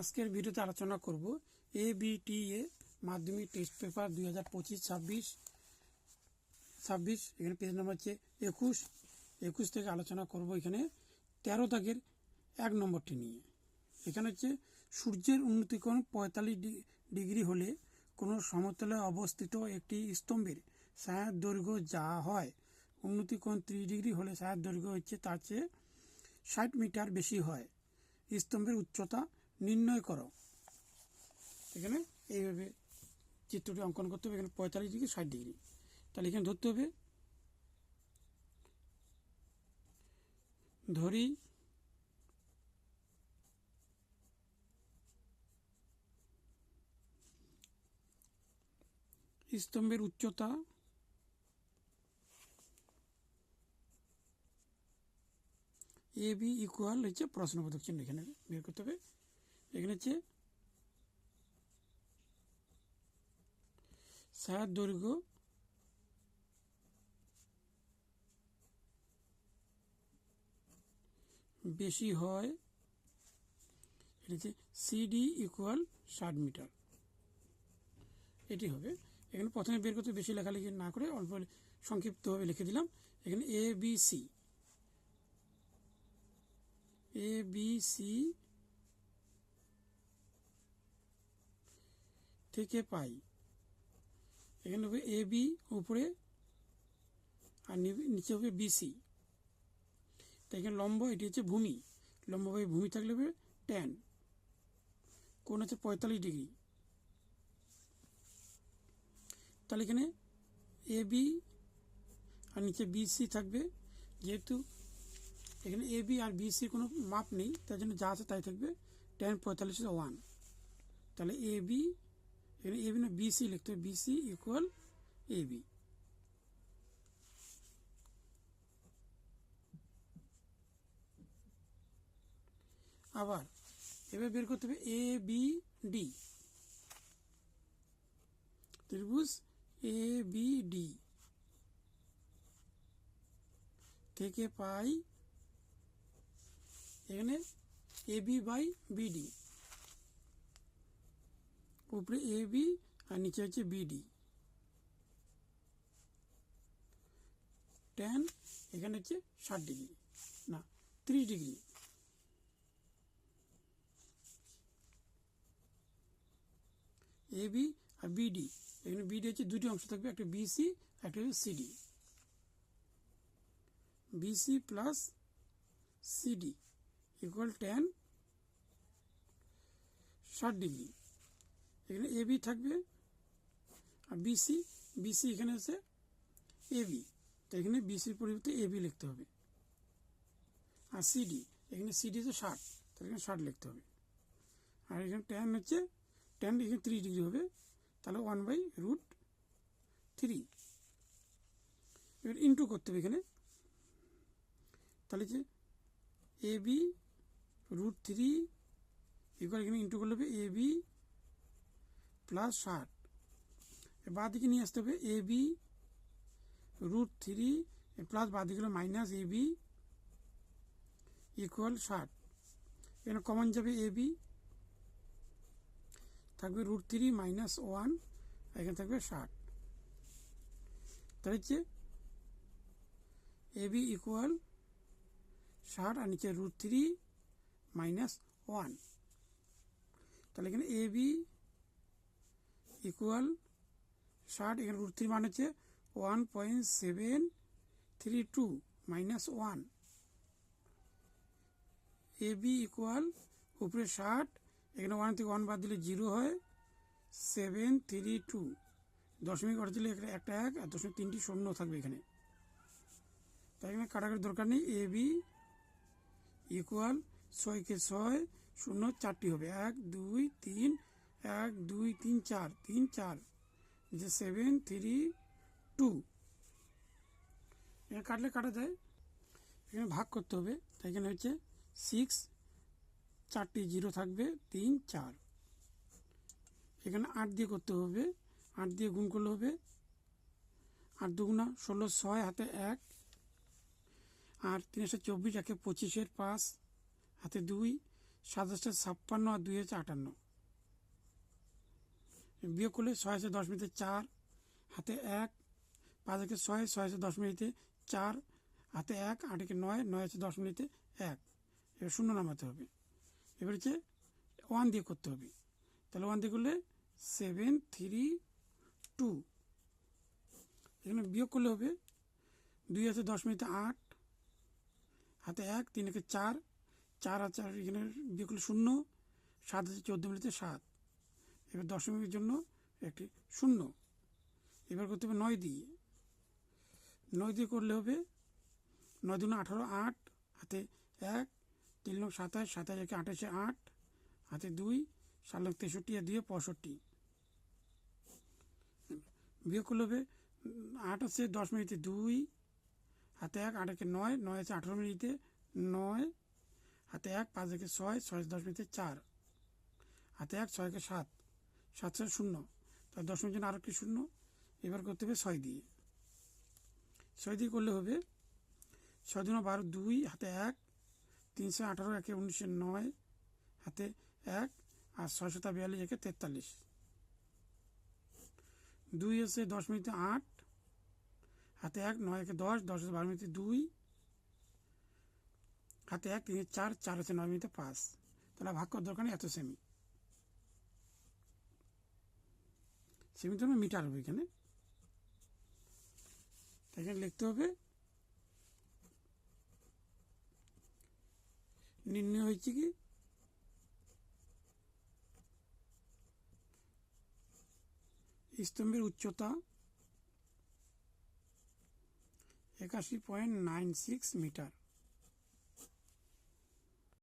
আজকের ভিডিওতে আলোচনা করব এ বিটি এ মাধ্যমিক টেস্ট পেপার দুই হাজার পঁচিশ, ছাব্বিশ ছাব্বিশ, এখানে পেজ নাম্বার হচ্ছে একুশ। একুশ থেকে আলোচনা করব এখানে তেরো দাগের এক নম্বরটি নিয়ে। এখানে হচ্ছে সূর্যের উন্নতিকোণ পঁয়তাল্লিশ ডিগ্রি হলে কোনো সমতলে অবস্থিত একটি স্তম্ভের ছায়ার দৈর্ঘ্য যা হয়। উন্নতিকোণ ত্রিশ ডিগ্রি হলে ছায়ার দৈর্ঘ্য হচ্ছে তার চেয়ে ষাট মিটার বেশি হয়। স্তম্ভের উচ্চতা নির্ণয় করো। এখানে এইভাবে চিত্রটি অঙ্কন করতে হবে, এখানে পঁয়তাল্লিশ ডিগ্রি, ষাট ডিগ্রি। তাহলে এখানে ধরতে হবে, ধরি স্তম্ভের উচ্চতা এ বি ইকুয়াল হচ্ছে প্রশ্নবোধক চিহ্ন এখানে বের করতে হবে। এখানে হচ্ছে ছায়ার দৈর্ঘ্য বেশি হয়, এটা হচ্ছে সিডি ইকুয়াল ষাট মিটার। এটি হবে। এখানে প্রথমে বের করতে বেশি লেখালেখি না করে অল্প সংক্ষিপ্তভাবে লিখে দিলাম। এখানে A B C A B C থেকে পাই। এখানে হবে এ বি উপরে, আর নিচে হবে বিসি তো এখানে লম্ব, এটি হচ্ছে ভূমি। লম্বভাবে ভূমি থাকলে হবে ট্যান কোন হচ্ছে পঁয়তাল্লিশ ডিগ্রি। তাহলে এখানে এ বি আর নিচে বিসি থাকবে। যেহেতু এখানে এ বি আর বিসির কোনো মাপ নেই, তার জন্য যা আছে তাই থাকবে টেন পঁয়তাল্লিশ ওয়ান তাহলে এ বি এখানে এ বি না বিসি লিখতে হবে বিসি ইকুয়াল বি আবার, এবার বের করতে হবে এ বি ডি ত্রিভুজ এ বি ডি থেকে পাই এখানে এ বি বাই বিডি উপরে এ বি আর নিচে হচ্ছে বিডি টেন এখানে হচ্ছে ষাট ডিগ্রি। না, ত্রিশ ডিগ্রি। এ বি আর বিডি এখানে বিডি হচ্ছে দুটি অংশ থাকবে, একটা বিসি একটা হচ্ছে CD BC plus CD equal ten ষাট ডিগ্রি। এখানে এ বি থাকবে আর বিসি বিসি এখানে আছে এ বি তো এখানে বিসির পরিবর্তে এ বি লিখতে হবে। আর সিডি এখানে সিডি হচ্ছে ষাট, তাহলে এখানে ষাট লিখতে হবে। আর এখানে ট্যান হচ্ছে ট্যান এখানে ত্রিশ ডিগ্রি হবে, তাহলে ওয়ান বাই রুট থ্রি এবার ইন্টু করতে হবে এখানে। তাহলে যে A B root three equal এখানে ইন্টু করলে হবে এ বি প্লাস ষাট। বাঁ দিকে নিয়ে আসতে হবে A B root three plus বাঁ দিকে হলো মাইনাস এ বি ইকুয়াল ষাট। এখানে কমন যাবে এ বি, থাকবে রুট থ্রি মাইনাস ওয়ান, এখানে থাকবে ষাট। তাহলে হচ্ছে এ বি ইকুয়াল ষাট আর নিচে রুট থ্রি মাইনাস ওয়ান। তাহলে এখানে এ বি ইকুয়াল ষাট, এখানে রুট থ্রি মান হচ্ছে one point seven three two minus one A B equal উপরে ষাট, এখানে ওয়ান থেকে ওয়ান বাদ দিলে জিরো হয় সেভেন থ্রি টু দশমিক অর্থ দিলে এখানে একটা এক আর দশমিক তিনটি শূন্য থাকবে এখানে। তাই এখানে কাটাকাটির দরকার নেই এ বি ইকুয়াল ছয়কে ছয়, শূন্য চারটি হবে। এক, দুই, তিন এক, দুই, তিন, চার তিন, চার, যে সেভেন থ্রি টু এখানে কাটলে কাটা যায়। এখানে ভাগ করতে হবে। তাই এখানে হচ্ছে সিক্স চারটি জিরো থাকবে, তিন, চার। এখানে আট দিয়ে করতে হবে। আট দিয়ে গুণ করলে হবে আট দুগুণা ষোলো, ছয়, হাতে এক। আর তিনশো চব্বিশ, একে পঁচিশের পাঁচ, হাতে দুই সাতাশটা ছাপ্পান্ন, আর দুই হচ্ছে আটান্ন। বিয়োগ করলে ছয় আছে দশ মিনিটে চার, হাতে এক, পাঁচ একে ছয় ছয় আছে দশ মিনিটে চার, হাতে এক, আট একে নয় নয় আছে দশ মিনিটে এক। এবার শূন্য নামাতে হবে। এবার হচ্ছে ওয়ান দিয়ে করতে হবে। তাহলে ওয়ান দিয়ে করলে সেভেন থ্রি টু এখানে বিয়োগ করলে হবে দুই আছে দশ মিনিটে আট, হাতে এক, তিন একে চার চার আছে এখানে বিয়োগ করলে শূন্য, সাত আছে চোদ্দ মিনিটে সাত। এবার দশমিকের জন্য একটি শূন্য। এবার করতে হবে নয় দিয়ে। নয় দিয়ে করলে হবে নয় দুগুণ আঠারো, আট, হাতে এক, তিন লোক সাতাশ সাতাশ একে আঠাশে আট, হাতে দুই, সাত লোক তেষট্টি, আর দুয়ে পঁয়ষট্টি। বিয়োগ করলে হবে আট আছে দশ মিনিটে দুই, হাতে এক আট একে নয় নয় আছে আঠারো মিনিটে নয়, হাতে এক পাঁচ একে ছয় ছয় দশ মিনিটে চার, হাতে এক ছয় একে সাত। সাত ছয় শূন্য। তার দশ মিনিট জন্য আরও একটি শূন্য। এবার করতে হবে ছয় দিয়ে। ছয় দিয়ে করলে হবে ছয় দুনো বারো দুই, হাতে এক, তিনশো আঠারো, একে উনিশশো নয়, হাতে এক, আর ছয়শো বিয়াল্লিশ, একে তেতাল্লিশ। দুই হচ্ছে দশ মিনিটে আট, হাতে এক, নয় একে দশ দশ বারো মিনিটে দুই, হাতে এক, তিন চার চার হচ্ছে নয় মিনিটে পাঁচ। তাহলে ভাগ করার দরকার নেই, এত সেমি সেমি তো মিটার হবে এখানে। এখানে লিখতে হবে নির্ণয় হয়েছে কি? স্তম্ভের উচ্চতা একাশি পয়েন্ট নাইন সিক্স মিটার।